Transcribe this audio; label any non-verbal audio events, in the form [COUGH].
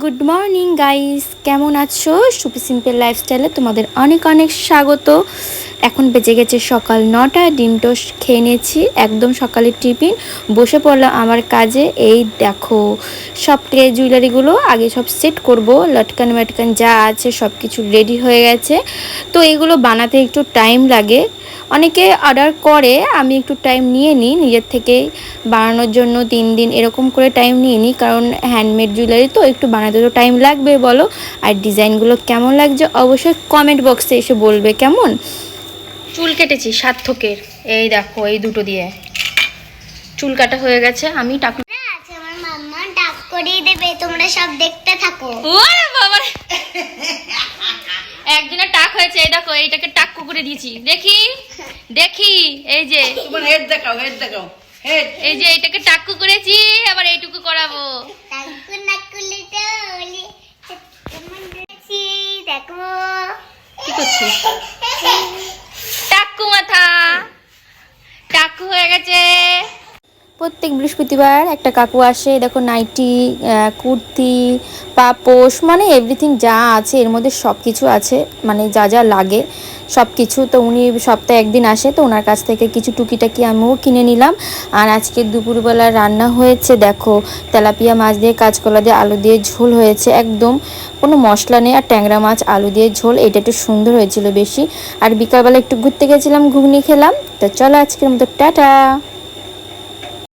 Good morning guys কেমন আছো? Soupy simple লাইফস্টাইলে তোমাদের অনেক অনেক স্বাগত। এখন বেজে গেছে সকাল নটা, ডিম টোস্ট খেয়ে নিয়েছি, একদম সকালের টিফিন। বসে পড়লাম আমার কাজে, এই দেখো, সব ট্রে জুয়েলারিগুলো আগে সব সেট করব, লটকান মাটকান যা আছে সব কিছু রেডি হয়ে গেছে। তো এগুলো বানাতে একটু টাইম লাগে। অনেকে অর্ডার করে আমি একটু টাইম নিয়ে নিই নিজের থেকে বানানোর জন্য তিন দিন এরকম করে টাইম নিয়ে নিই কারণ হ্যান্ডমেড জুয়েলারি তো একটু বানাতে তো টাইম লাগবে বলো। আর ডিজাইনগুলো কেমন লাগছে অবশ্যই কমেন্ট বক্সে এসে বলবে কেমন? চুল কেটেছি সার্থকের এই দেখো এই দুটো দিয়ে। চুল কাটা হয়ে গেছে আমি টাকু আছে আমার মাম্মা ডাক করিয়ে দেবে তোমরা সব দেখতে থাকো। ওরে বাবা একজনের টাক হয়েছে এই দেখো এইটাকে করে দিয়েছি। দেখি দেখি এই যে। তোমার হেড দেখাও হেড দেখাও হেড এই যে এটাকে টাকু করেছি আবার এইটুকু করাবো। টাকু নাকুলি টলি কেমন দেখছি দেখো। কি করছিস [LAUGHS] টাক্কু মাথা টাক্কু হয়ে গেছে প্রত্যেক বৃহস্পতিবার একটা কাকু আসে, দেখো নাইটি কুর্তি, পাপোশ মানে এভরিথিং যা আছে এর মধ্যে সব কিছু আছে মানে যা যা লাগে সব কিছু তো উনি সপ্তাহে একদিন আসে, তো ওনার কাছ থেকে কিছু টুকিটাকি আমিও কিনে নিলাম। আর আজকে দুপুরবেলা রান্না হয়েছে, দেখো তেলাপিয়া মাছ দিয়ে, কাঁচকলা দিয়ে, আলু দিয়ে ঝোল হয়েছে একদম। কোনো মশলা নেই, আর ট্যাংরা মাছ, আলু দিয়ে ঝোল, এটা একটু সুন্দর হয়েছিল বেশি। আর বিকালবেলা একটু ঘুরতে গেছিলাম, ঘুগনি খেলাম, তো চলো আজকের মতো টাটা।